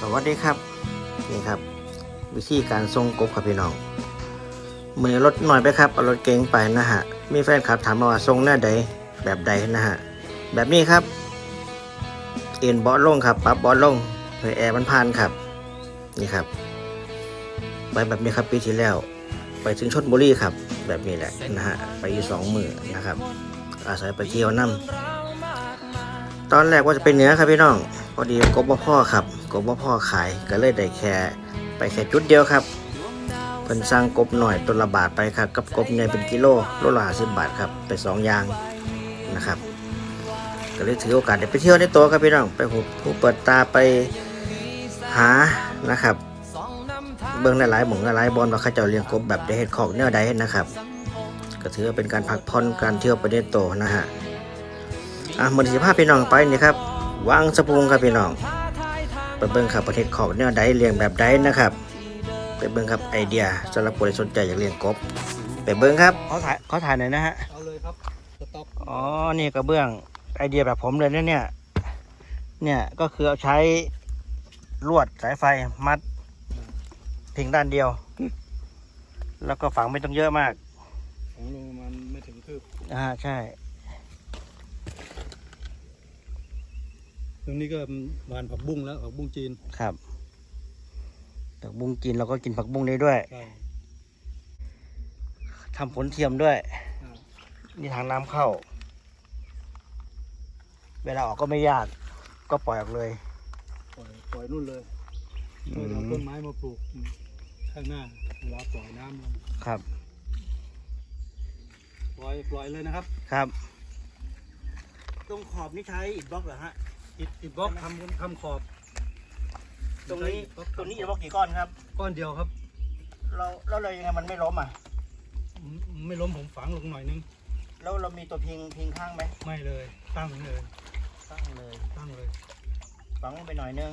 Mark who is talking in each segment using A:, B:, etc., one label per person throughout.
A: สวัสดีครับ นี่ครับ วิธีการทรงกบครับพี่น้องมือรถหน่อยไปครับเอารถเก๋งไปนะฮะ มีแฟนคลับถามมาว่าทรงหน้าใดแบบใดนะฮะ แบบนี้ครับ เอ็นบาะลงครับปรับบอลลงเพื่อแอร์มันผ่านครับ นี่ครับ ไปแบบนี้ครับปีที่แล้ว ไปถึงชนบุรีครับ แบบนี้แหละนะฮะไปอยู่สองมือนะครับ อาศัยไปเที่ยวน้ำตอนแรกว่าจะไปเหนือครับพี่น้อง พอดีกบบ่พ่อครับ กบบ่าพ่อขายก็เลยได้แค่ไปแค่จุดเดียวครับเพิ่นสั่งกบหน่อยตัวละบาทไปครับกับกบใหญ่เป็นกิโลโลละห้าสิบบาทครับไปสองอย่างนะครับก็เลยถือโอกาสได้ไปเที่ยวในตัวครับพี่น้องไปหูผู้เปิดตาไปหานะครับ เบิ่งหลายๆหมองหลายบอลว่าเขาเจ้าเลี้ยงกบแบบได้เห็ดของแนวใดนะครับ ก็ถือว่าเป็นการพักผ่อนการเที่ยวไปในตัวนะฮะอะมือสิภาพพี่น้องไปนี่ครับวางสะพุงครับพี่น้อง ไปเบิ่งครับประเทศของแนวใดเลี้ยงแบบใดนะครับ ไปเบิ่งครับไอเดียสำหรับคนที่สนใจอยากเลี้ยงกบ ไปเบิ่งครับเขาถ่ายเขาถ่ายหน่อยนะฮะ
B: เอาเลยครับสต็อป
A: อ๋อนี่กระเบื้องไอเดียแบบผมเลยนะเนี่ยเนี่ยก็คือเอาใช้ลวดสายไฟมัดเพียงด้านเดียว แล้วก็ฝังไม่ต้องเยอะมาก
B: ของลงมันไม่ถึงคืบ
A: อ่าใช่
B: ตรงนี้ก็หวานผักบุ้งแล้วผักบุ้งจีน
A: ครับผักบุ้งกินเราก็กินผักบุ้งได้ด้วย
B: ใช่
A: ทำผลเทียมด้วย
B: อ่า
A: นี่ทางน้ำเข้า เวลาออกก็ไม่ยาก ก็ปล่อยออกเลย
B: ปล่อยปล่อยนู่นเลย
A: อื
B: เออเอา
A: ม
B: ต้นไม้มาปลูกข้างหน้าเวลาปล่อยน้ำลง
A: ครับ
B: ปล่อยปล่อยเลยนะครับ
A: ครับ ตรงขอบนี่ใช้อิฐบล็อกเหรอฮะ
B: อิดอิดบล็อกทำทำขอบ
A: ตรงนี้
B: อิฐบล็อก
A: ตรงนี้อิฐบล็อกกี่ก้อนครับ
B: ก้อนเดียวครับ
A: เราแล้วเรายังไงมันไม่ล้มอะ
B: อืมไม่ล้มผมฝังลงหน่อยนึง
A: แล้วเรามีตัวพิงพิงข้างไหม
B: ไม่เลย ตั้งเลย
A: ตั้งเลย
B: ตั้งเลย
A: ฝังลงไปหน่อยนึง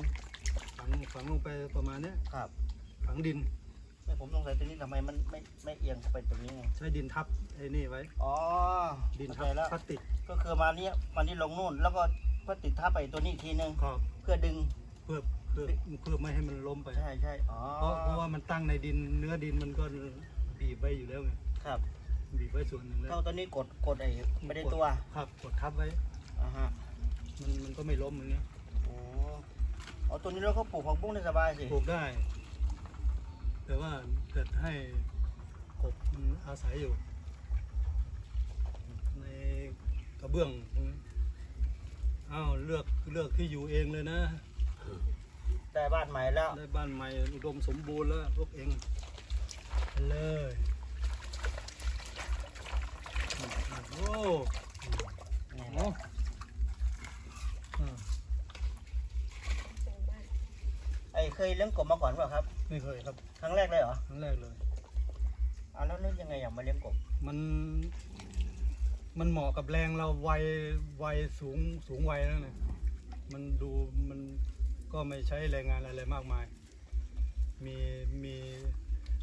B: ฝังฝังลงไปประมาณเนี้ย
A: ครับ
B: ฝังดิน
A: ไม่ผมสงสัยตรงนี้ทำไมมันไม่ไม่เอียงไปตรงนี้ไง
B: ใช้ดินทับไอ้นี่ไว้
A: อ๋อ
B: ดิน
A: เข้า
B: ทั
A: ใจ
B: บ
A: แล้ว
B: พลาสติก
A: ก็คือมาเนี้ยมานี่ลงนู่นแล้วก็ ก็ติดท่าไปตัวนี้อีกทีนึง
B: ขอบ
A: เพื่อดึง
B: เพื่อเพื่อเพื่อไม่ให้มันล้มไป
A: ใช่ใช่อ๋อ
B: เพราะเพราะว่ามันตั้งในดินเนื้อดินมันก็บีบไว้อยู่แล้วไง
A: ครับ
B: บีบไว้ส่วนหนึ่งแล้ว
A: เท่าตัวนี้กดกดไอ้ไม่ได้ตัว
B: ครับกดทับไว้
A: อ่าฮะ
B: มันมันก็ไม่ล้มอย่างเงี้ย
A: อ๋อเอาตัวนี้เราก็ปลูกผักบุ้งได้สบายสิ
B: ปลูกได้ แต่ว่าเกิดให้กบมันอาศัยอยู่ ในกระเบื้องตรงนี้ อ้าวเลือกเลือกที่อยู่เองเลยนะ
A: ได้บ้านใหม่แล้ว
B: ได้บ้านใหม่อุดมสมบูรณ์แล้วพวกเองไปเลยโอ้
A: นี่
B: โหอ่า
A: ไอ้เคยเลี้ยงกบมาก่อนเปล่าครับ
B: ไม่เคยครับ
A: ครั้งแรกเลยเหรอ
B: ครั้งแรกเลย
A: เอาแล้วนึกยังไงอยากมาเลี้ยงกบ
B: มัน มันเหมาะกับแรงเราวัยวัยสูงสูงวัยแล้วเนี่ยมันดูมันก็ไม่ใช้แรงงานอะไรมากมาย มีมี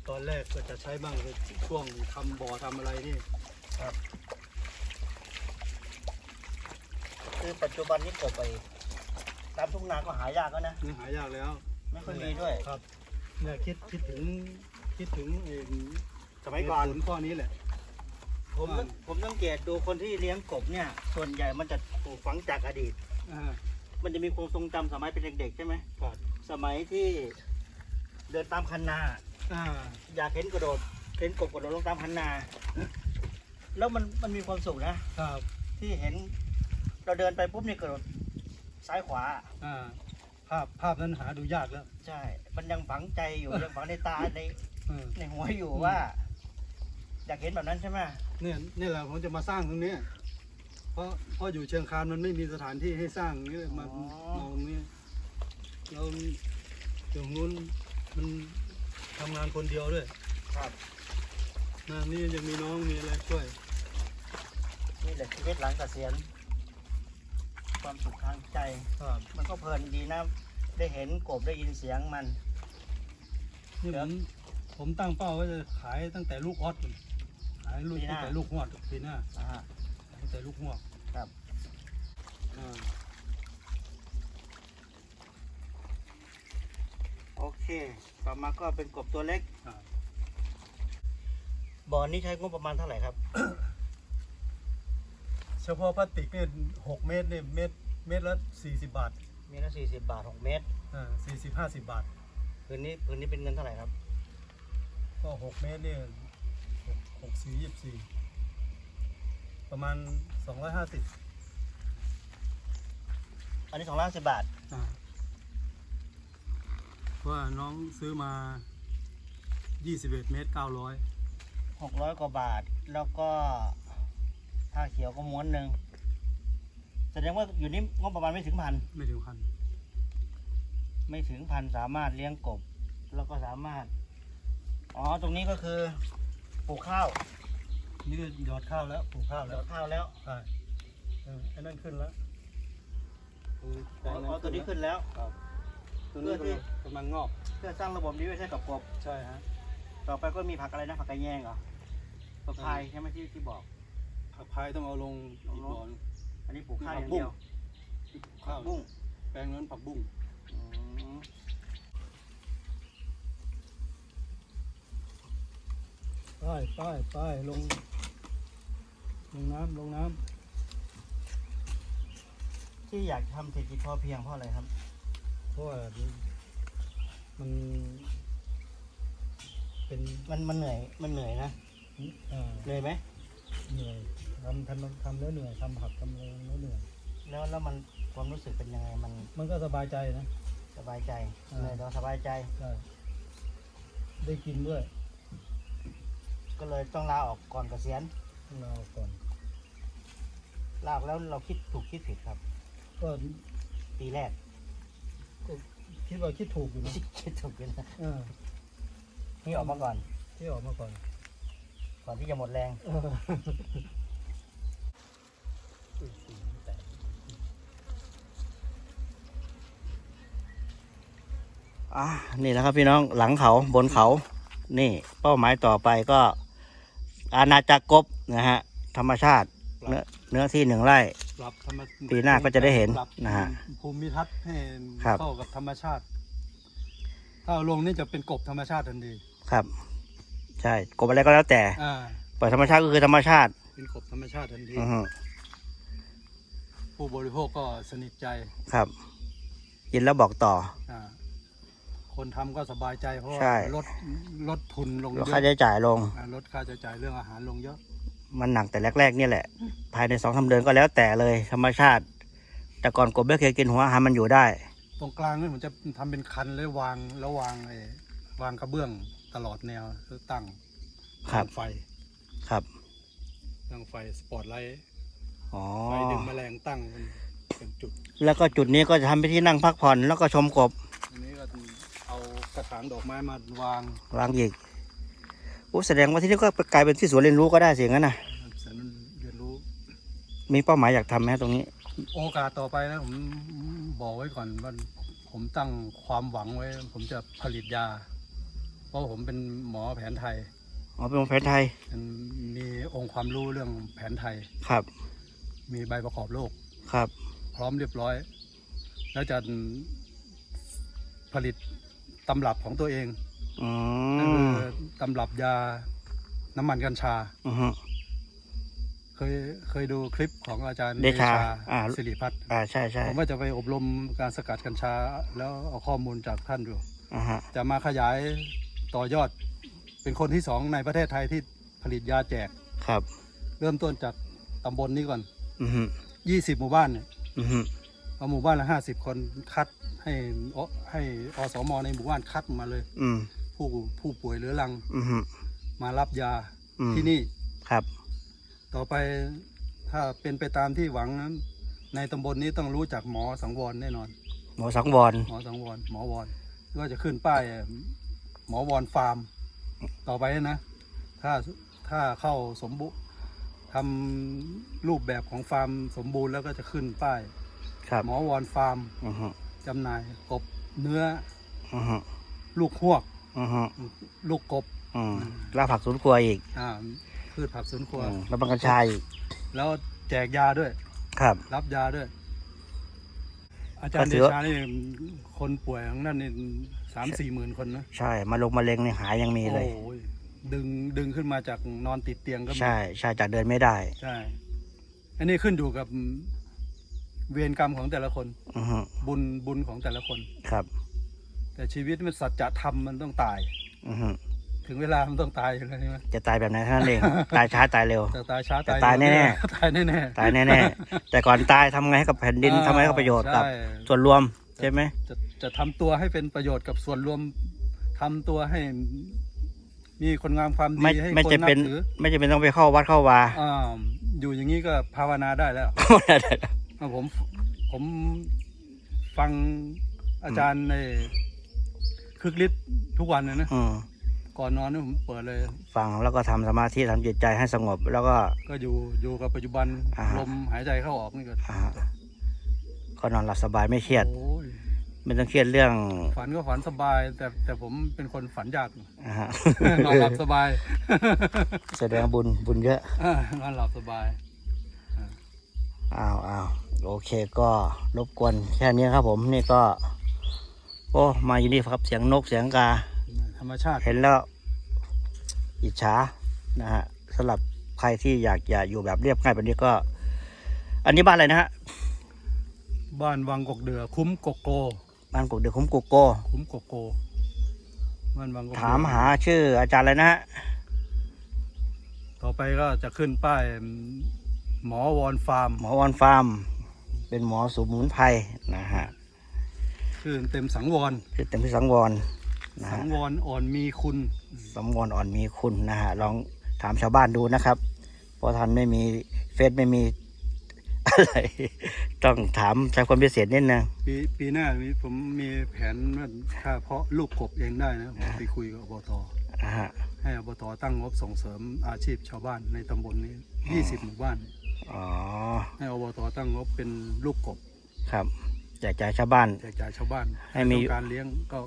B: ตอนแรกก็จะใช้บ้างคือช่วงทำบ่อทำอะไรนี่
A: คือปัจจุบันนี้กบไปตามทุ่งนาก็หายากแล้วนะ
B: นี่หายากแล้ว
A: ไม่ค่อยมีด้วย
B: ครับเนี่ยคิดคิดถึงคิดถึงเอง
A: สมัยก่อน
B: ผลข้อนี้แหละ
A: ผม
B: ว่า
A: ผมสังเกตดูคนที่เลี้ยงกบเนี่ย ส่วนใหญ่มันจะปลูกฝังจากอดีต
B: อ่า
A: มันจะมีความทรงจำสมัยเป็นเด็กๆใช่ไหม
B: ครับ
A: สมัยที่เดินตามคันนา
B: อ่า
A: อยากเห็นกระโดดเห็นกบกระโดดลงตามคันนา แล้วมันมันมีความสุขนะ
B: ครับ
A: ที่เห็นเราเดินไปปุ๊บนี่กระโดดซ้ายขวา
B: อ่าภาพภาพนั้นหาดูยากแล้ว
A: ใช่ มันยังฝังใจอยู่ ยังฝังในตาใน
B: เออ
A: ในหัวอยู่ว่า อยากเห็นแบบนั้นใช่ไหม
B: เนี่ยนี่แหละผมจะมาสร้างตรงเนี้ยเพราะเพราะอยู่เชียงคานมันไม่มีสถานที่ให้สร้างนี่เลยมาเอาตรงนี้เราตรงนู้นมันทำงานคนเดียวด้วย
A: ครับ
B: นะนี่ยังมีน้องมีอะไรช่วย
A: นี่แหละชีวิตหลังเกษียณความสุขทางใจ
B: ครับ
A: มันก็เพลินดีนะ ได้เห็นกบได้ยินเสียงมัน
B: นี่
A: ค
B: ผ
A: รับ
B: มผมตั้งเป้าไว้จะขายตั้งแต่ลูกออดเลยขายลูก
A: ปีห
B: ตั้
A: น้า
B: งแต่ลูกหวดปีหน้า
A: อ่าฮะ
B: ตั้งแต่ลูกหวด
A: ครับ
B: อ่า
A: โอเค ต่อมาก็เป็นกบตัวเล็ก
B: อ่า
A: บ่อนี้ใช้งบประมาณเท่าไหร่ครับ
B: เฉพาะพลาสติกเนี่ยหกเมตรเนี่ยเมตรเมตรละสี่สิบบาท
A: มีละสี่สิบบาทหกเมตร
B: อ่าสี่สิบห้าสิบบาท
A: พื้นนี้พื้นนี้เป็นเงินเท่าไหร่ครับ
B: ก็หกเมตรเนี่ย หกหกสี่ยี่สิบสี่ประมาณสองร้อยห้าสิบ
A: อันนี้สองร้อยสิบบาท
B: ว่าน้องซื้อมายี่สิบเอ็ดเมตรเก้าร้อย
A: หกร้อยกว่าบาท แล้วก็ผ้าเขียวก็ม้วนหนึ่งแสดงว่าอยู่นี่งบประมาณไม่ถึงพัน
B: ไม่ถึงพัน
A: ไม่ถึงพันสามารถเลี้ยงกบ แล้วก็สามารถ อ๋อ ตรงนี้ก็คือ ปลูกข้าว
B: นี่ก็หยอดข้าวแล้วปลูกข้าว
A: เหลื
B: แล้
A: อ
B: ว
A: ข้าวแล้ว
B: ใช่เออไอ้นั่นขึ้นแล้ว
A: อ๋ออ๋อตัวนี้ขึ้นแล้ว
B: ครับตัวนี้
A: เพื่อที่
B: กำลังงอก
A: เพื่อสร้างระบบนิเวศให้กับกบ
B: ใช่ฮะ
A: ต่อไปก็มีผักอะไรนะผักกระแยงเหรอผักพายใช่ไหมที่ที่บอก
B: ผักพายต้องเอาลงอีกบ่อน
A: อันนี้ปลูกข้าวอย่าง
B: ผักบุ้
A: เดี
B: ง
A: ยว
B: ข้าว
A: บุ้ง
B: แปลงนั้นผักบุ้ง ป้ายป้ายป้ายลง ลงน้ำลงน้
A: ที่อยากทำเศรษฐกิจพอเพียงเพราะอะไรครับำ
B: เพราะว่ามันเป็น
A: มันมันเหนื่อยมันเหนื่อยนะ
B: เอ่อ
A: เหนื่อยไหม
B: เหนื่อยทำทำทำแล้วเหนื่อยทำผักทำอะไรแล้วเหนื่อย
A: แล้วแล้วมันความรู้สึกเป็นยังไงมัน
B: มันก็สบายใจนะ
A: สบายใจ
B: อ่า
A: เหนื่อยแต่ว่าสบายใจ
B: ใช่ได้กินด้วย
A: ก็เลยต้องลาออกก่อนเกษียณ
B: ต้องเราก่อน
A: ลาออกแล้วเราคิดถูกคิดผิดครับ
B: ก็
A: ปีแรก
B: ก็คิดว่าคิดถูกอยู่นะ
A: คิดถูกเลยนะ
B: เออ
A: นี่ออกมาก่อน
B: ที่ออกมาก่อน
A: ก่อนที่จะหมดแรง
B: เออ
A: อะนี่นะครับพี่น้องหลังเขาบนเขา นี่ เป้าหมายต่อไปก็ อาณาจักรกบนะฮะธรรมชาติเนื้อเนื้อที่หนึ่งไร่
B: ปรับธรรม
A: ปีหน้าก็จะได้เห็น
B: ปรับ
A: นะฮะ
B: ภูมิทัศน์ให้
A: ครับ
B: เข้ากับธรรมชาติ ถ้าเอาลงนี่จะเป็นกบธรรมชาติทันที
A: ครับ ใช่กบอะไรก็แล้วแต่
B: อ่า
A: ปล่อยธรรมชาติก็คือธรรมชาติ
B: เป็นกบธรรมชาติทันที
A: อือฮึ
B: ผู้บริโภคก็สนิทใจ
A: ครับ กินแล้วบอกต่อ
B: อ่า คนทำก็สบายใจเพราะว่า
A: ใช่
B: ลดลดทุนลง
A: ล
B: เย
A: ด
B: อะ
A: ค่าใช้จ่ายลง
B: อ่าลดค่าใช้จ่ายเรื่องอาหารลงเยอะ
A: มันหนักแต่แรกๆนี่แหละ ภายในสองสาเดือนก็แล้วแต่เลยธรรมชาติ แต่ก่อนกบไม่เคยกินหัวอาหารมันอยู่ได้
B: ตรงกลางนี่ผมจะทำเป็นคันแล้ววางแล้ววางไอ้วางกระเบื้องตลอดแนวแล้วตั้ง
A: ครับ
B: ตั้งไฟ
A: ครับ
B: ตั้งไฟสปอตไลท์
A: อ๋อ
B: ไฟดึงแมลงตั้งเป็นเป็นจุด
A: แล้วก็จุดนี้ก็จะทำเป็นที่นั่งพักผ่อนแล้วก็ชมกบ
B: อันนี้ก็เอา กระถางดอกไม้มาวาง
A: วางอีกโอ้แสดงว่าที่นี่ก็กลายเป็นที่สวนเรียนรู้ก็ได้สิงั้นนะ
B: สนเรียนรู้
A: มีเป้าหมายอยากทำไหมตรงนี้
B: โอกาสต่อไปนะผมบอกไว้ก่อนว่าผมตั้งความหวังไว้ ผมจะผลิตยา เพราะผมเป็นหมอแผนไทย
A: อ๋อเป็นแผนไทย
B: มันมีองค์ความรู้เรื่องแผนไทย
A: ครับ
B: มีใบประกอบโรค
A: ครับ
B: พร้อมเรียบร้อย แล้วจะผลิต ตำรับของตัวเอง
A: อื
B: นั่นคื
A: ม
B: อตำรับยาน้ำมันกัญชา
A: อือฮึ
B: เคยเคยดูคลิปของอาจารย์
A: เดชาอ่า
B: สิริพัฒน์
A: อ่าใช่ใช่
B: ผมว่าจะไปอบรมการสกัดกัญชา แล้วเอาข้อมูลจากท่านอยู่
A: อ่าฮะ
B: จะมาขยายต่อยอด เป็นคนที่สองในประเทศไทยที่ผลิตยาแจก
A: ครับ
B: เริ่มต้นจากตำบลนี้ก่อน
A: อือฮึ
B: 20 หมู่บ้านเนี่ย
A: อือฮึ
B: เอาหมู่บ้านละ50คนคัดให้อให้อสมในหมู่บ้านคัดมาเลย
A: อืม
B: ผู้ผู้ป่วยเรื้อรัง
A: อือฮึ
B: มารับยา
A: อืม
B: ที่นี่
A: ครับ
B: ต่อไปถ้าเป็นไปตามที่หวังนั้นในตำบลนี้ต้องรู้จักหมอสังวรแน่นอน
A: หมอสังวร
B: หมอสังวรหมอวรก็จะขึ้นป้ายหมอวรฟาร์ม ต่อไปนะ ถ้าถ้าเข้าสมบุทำรูปแบบของฟาร์มสมบูรณ์แล้วก็จะขึ้นป้าย
A: ครับ
B: หมอวรฟาร์ม
A: อือฮึ
B: จำหน่ายกบเนื้อ
A: อือฮึ
B: ลูกหวก
A: อือฮึ
B: ลูกกบ
A: อืมแล้วผักสวนครัวอีก
B: อ่าพืชผักสวนครัว
A: อืมแล้วบังกัญชาอีก
B: แล้วแจกยาด้วย
A: ครับ
B: รับยาด้วย อาจารย์
A: ก็
B: เด
A: ถือว่า
B: ชานี่คนป่วยของนั่นนี่สามสี่หมื่นคนนะ
A: ใช่มาลงมาเร็งในหายังมีเลย
B: โอ้ยดึงดึงขึ้นมาจากนอนติดเตียงก็มี
A: ใช่ใช่จากเดินไม่ได้
B: ใช่ อันนี้ขึ้นอยู่กับ เวรกรรมของแต่ละคน
A: อือฮึ
B: บุญบุญของแต่ละคน
A: ครับ
B: แต่ชีวิตมันสัจธรรมมันต้องตาย
A: อือฮึ
B: ถึงเวลามันต้องตายอยู่แล้วใช่ไหม
A: จะตายแบบไหนเท่านั้นเอง ตายช้าตายเร็ว
B: แต่ตายช้า
A: แต่
B: ตาย
A: ตายแน่
B: ๆตายแน่ๆ
A: ตายแน่ๆแต่ก่อนตายทำไงให้กับแผ่นดินทำไงให้กับประโยชน์กับ
B: ใช่
A: ส่วนรวมใช่ไหม
B: จะจะทำตัวให้เป็นประโยชน์กับส่วนรวมทำตัวให้มีคนงามความ
A: ไม่
B: ดีให้
A: ไม่
B: คน
A: จะ
B: นั
A: เป็น
B: บถือ
A: ไม่จะเป็นต้องไปเข้าวัดเข้าวา
B: อ่าอยู่อย่างนี้ก็ภาวนาได้แล้วอะ ผมผมฟังอาจารย์ในคึกฤทธิ์ทุกวันเลยนะ
A: อืม
B: ก่อนนอนนี่ผมเปิดเลย
A: ฟังแล้วก็ทำสมาธิทำจิตใจให้สงบ แล้วก็
B: ก็อยู่อยู่กับปัจจุบัน
A: อ่าฮะ
B: ลมหายใจเข้าออกนี่ก็
A: อ่าก็นอนหลับสบายไม่เครียด
B: โอ้ย
A: ไม่ต้องเครียดเรื่อง
B: ฝันก็ฝันสบาย แต่แต่ผมเป็นคนฝันยาก
A: อ่าฮะ
B: นอนหลับสบาย
A: แสดงบุญบุญเยอะ
B: อ่านอนหลับสบาย
A: อ้าวอ้าว โอเคก็รบกวนแค่นี้ครับผมนี่ก็ โอ้มาอยู่นี่ครับเสียงนกเสียงกา
B: ธรรมชาติ
A: เห็นแล้ว อิจฉานะฮะสำหรับใครที่อยากจะอยู่แบบเรียบง่ายแบบนี้ก็ อันนี้บ้านอะไรนะฮะ
B: บ้านวังกกเดือ คุ้มกกโก
A: บ้านกุกเดือคุ้มกุกโก
B: คุ้มกกโกบ้านวังกกเดือ
A: ถามหาชื่ออาจารย์อะไรนะฮะ
B: ต่อไปก็จะขึ้นป้ายหมอวอนฟาร์ม
A: หมอวอนฟาร์ม เป็นหมอสมุนไพรนะฮะ
B: ชื่อเต็มสังวร
A: ชื่อเต็มที่สังวรนะ
B: สั
A: ฮะ
B: งวรอ่อนมีคุณ
A: สังวรอ่อนมีคุณนะฮะลองถามชาวบ้านดูนะครับ เพราะท่านไม่มีเฟซไม่มี อะไร ต้องถามใช้ความพิเศษนิดนึง
B: ปีปีหน้ามีผมมีแผนว่าถ้าเพาะลูกกบเองได้นะผมไปคุยกับอบต
A: นะฮะ
B: ให้อบตตั้งงบส่งเสริมอาชีพชาวบ้านในตำบลนี้ 20 หมู่บ้าน
A: อ๋อ
B: ให้อบตตั้งงบเป็นลูกกบ
A: ครับแจกจ่ายชาวบ้าน
B: แจกจ่ายชาวบ้าน
A: ให้มี
B: ต้องการเลี้ยงก็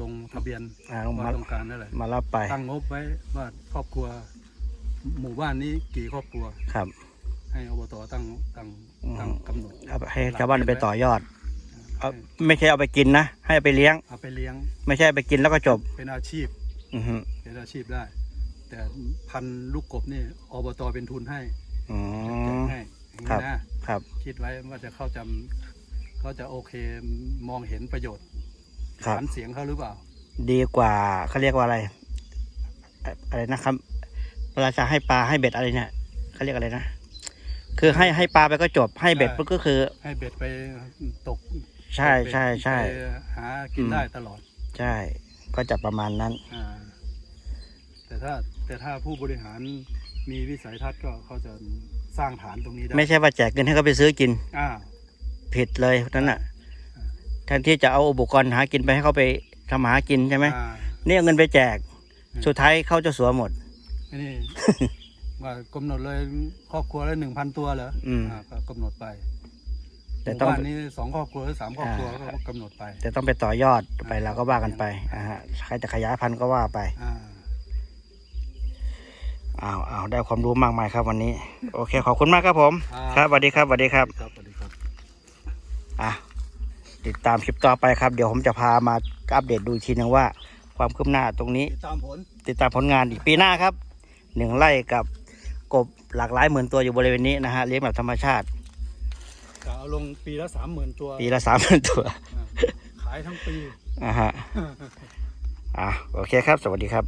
B: ลงทะเบียน
A: อ่า
B: ว่า
A: มา
B: ต้องการอะไร
A: มารับไป
B: ตั้งงบไว้ว่าครอบครัว หมู่บ้านนี้กี่ครอบครัว
A: ครับ
B: ให้อบตตั้งตั้งตั้งกำหนด
A: เอาไปให้ชาวบ้านไปต่อยอดเอาไม่ใช่เอาไปกินนะ ให้เอาไปเลี้ยง
B: เอาไปเลี้ยง
A: ไม่ใช่เอาไปกินแล้วก็จบ
B: เป็นอาชีพ
A: อือฮึ
B: เป็นอาชีพได้ แต่พันธุ์ลูกกบนี่อบตเป็นทุนให้
A: อื
B: แจก
A: ม
B: ให้อย่าง
A: ครั
B: นี้
A: บ
B: นะครับ คิดไว้ว่าจะเข้าจำเขาจะโอเคมองเห็นประโยชน์
A: ครับ
B: ฐานเสียงเขาหรือเปล่า
A: ดีกว่าเขาเรียกว่าอะไรเอ่ออะไรนะครับเวลาจะให้ปลาให้เบ็ดอะไรเนี่ยเขาเรียกอะไรนะ คือให้ให้ปลาไปก็จบให้เบ็ด
B: ใช่
A: ปุ๊บก็คือ
B: ให้เบ็ดไปตก
A: ใช่
B: ตกเบ็ด
A: ใช่ใช่
B: ไปหากิน
A: อืม
B: ได้ตลอด
A: ใช่ ก็จะประมาณนั้น
B: อ่าแต่ถ้าแต่ถ้าผู้บริหาร มีวิสัยทัศน์ก็เขาจะสร้างฐานตรงนี้ได้
A: ไม่ใช่ว่าแจกเงินให้เขาไปซื้อกิน
B: อ่า
A: ผิดเลยนั่นน่ะแทนที่จะเอาอุปกรณ์หากินไปให้เขาไปทำหากินใช่ไหม
B: อ่า
A: นี่เอาเงินไปแจก
B: อืม
A: สุดท้ายเขาจะสัวหมด
B: อันนี้ว่ากำหนดเลยครอบครัวละหนึ่งพันตัวเหรอ
A: อืม
B: อ่าก็กำหนดไปห
A: แต่
B: มู่
A: ต้อง
B: บ้านนี้สองครอบครัวหรือสามครอบครัว
A: อ่า
B: ก็กำหนดไป
A: แต่ต้องไปต่อยอดไป
B: อ่า
A: เราก็ว่ากันไปอ่าฮะใครจะขยายพันธุ์ก็ว่าไป
B: อ่า
A: อ้าวอ้าวได้ความรู้มากมายครับวันนี้ โอเค ขอบคุณมากครับผม
B: ครับ
A: ครับสวัสดีครับสวัสดีครับ
B: ครับสวัสดีครับ
A: อะติดตามคลิปต่อไปครับ เดี๋ยวผมจะพามาอัปเดตดูอีกทีหนึงว่า ความคืบหน้าตรงนี้
B: ติดตามผล
A: ติดตามผลงานอีกปีหน้าครับหนึ่งไร่กับกบหลากหลายหมื่นตัวอยู่บริเวณนี้นะฮะเลี้ยงแบบธรรมชาติ
B: จะเอาลงปีละสามหมื่นตัว
A: ปีละสามหมื่นตัว
B: อ่าขายทั้งปี
A: อ่าฮะ อะโอเคครับ สวัสดีครับ